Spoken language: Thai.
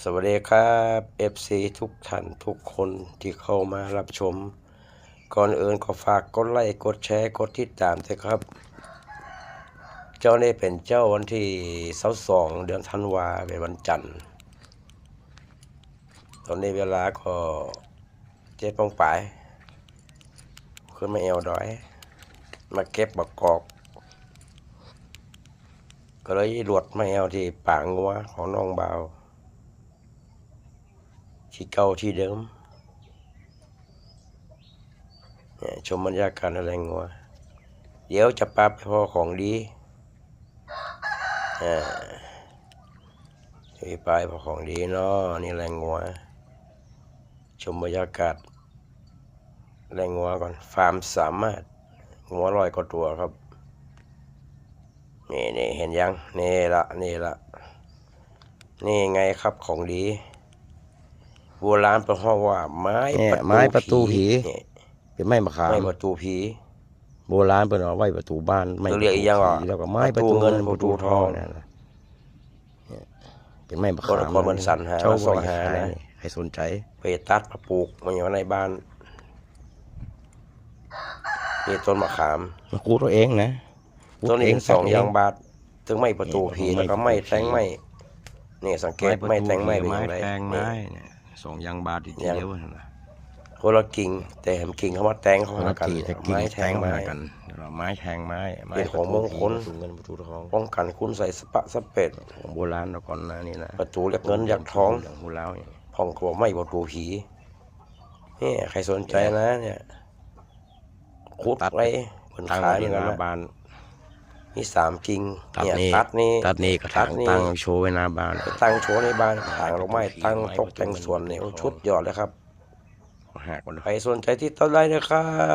สวัสดีครับ FC ทุกท่านทุกคนที่เข้ามารับชม ก่อนอื่นก็ฝากกดไลค์กดแชร์กดติดตามด้วยครับ เจ้านี่เป็นเจ้าวันที่สองเดือนธันวาเป็นวันจันทร์ ตอนนี้เวลาก็เจ็ดโมงปลายขึ้นมาเอวดอย มาเก็บบักกอกก็เลยหลวดมาแอวที่ปางงัวของน้องเบา ที่เก่าที่เดิมเนี่ยชมบรรยากาศอะไรงัวเดี๋ยวจะปาไปพอของดีอ่าไปไปพอของดีเนาะนี่แรงงัวชมบรรยากาศแรงงัวก่อนฟาร์มสามารถงัวลอยกว่าตัวครับนี่นี่เห็นยังนี่ละนี่ละนี่ไงครับของดี โบราณเป็นห้องว่า ไม้เนี่ยไม้ประตูผีนี่เป็นไม้มะขาม ไม้ประตูผี โบราณเป็นเอาไว้ประตูบ้านไม้ตัวเรียกอีกอย่างเหรอผีแล้วก็ไม้ปประระตูตูเงิเงินนปประระตูตูททอองงเนี่ยนะเนี่ยเป็นไม้มะขามคนคนมันสั่นหาเช่าส่งไว้หาขายนะ ใครสนใจ ไปตัดมาปลูกมันอยู่ในบ้านนี่ต้นมะขาม มากูตัวเองนะปลูกต้นนี้เสองอยางบาทถึงไม่ประตูผีนี่แล้วก็ไม้ไม่ประตูแทงไม่นี่สังเกตไม่แทงไม่เป็นไม้อย่างไรแทงไม้นี่เนี่ย สองยางบาททียังเดียวนั่นนะคนละกิ่งแต่แหมกิ่งเขามาแทงเขาคนหาละกันทีแต่กิ่งไม้แทแทงงมาไม้กันเราไม้แทงไม้ไม้เป็นของมงคลประตูเงินประตูทองป้องกันคุณใส่สปะสเปดของโบราณเราก่อนนะนี่นะประตูเรียกเงินอยากทองอย่างโบราณเนี่ยพ่องกลัวไม่ประตูผีนี่ใครสนใจนะ เนี่ยขุดไว้บนตั้งขาไว้นี่หกันน้านะบ้าน มีสามกิ่งตัดเนี่ยนี่ตัดนี่ตัดนี่กระถางตัดนี่ตั้งโชว์ไว้หน้าบ้าน ตั้งโชว์ในบ้านถางดอกไม้ตั้งตกแต่งสวนเนี่ยชุดยอดเลยครับ หักมันใครสนใจที่ต้นได้นะครับ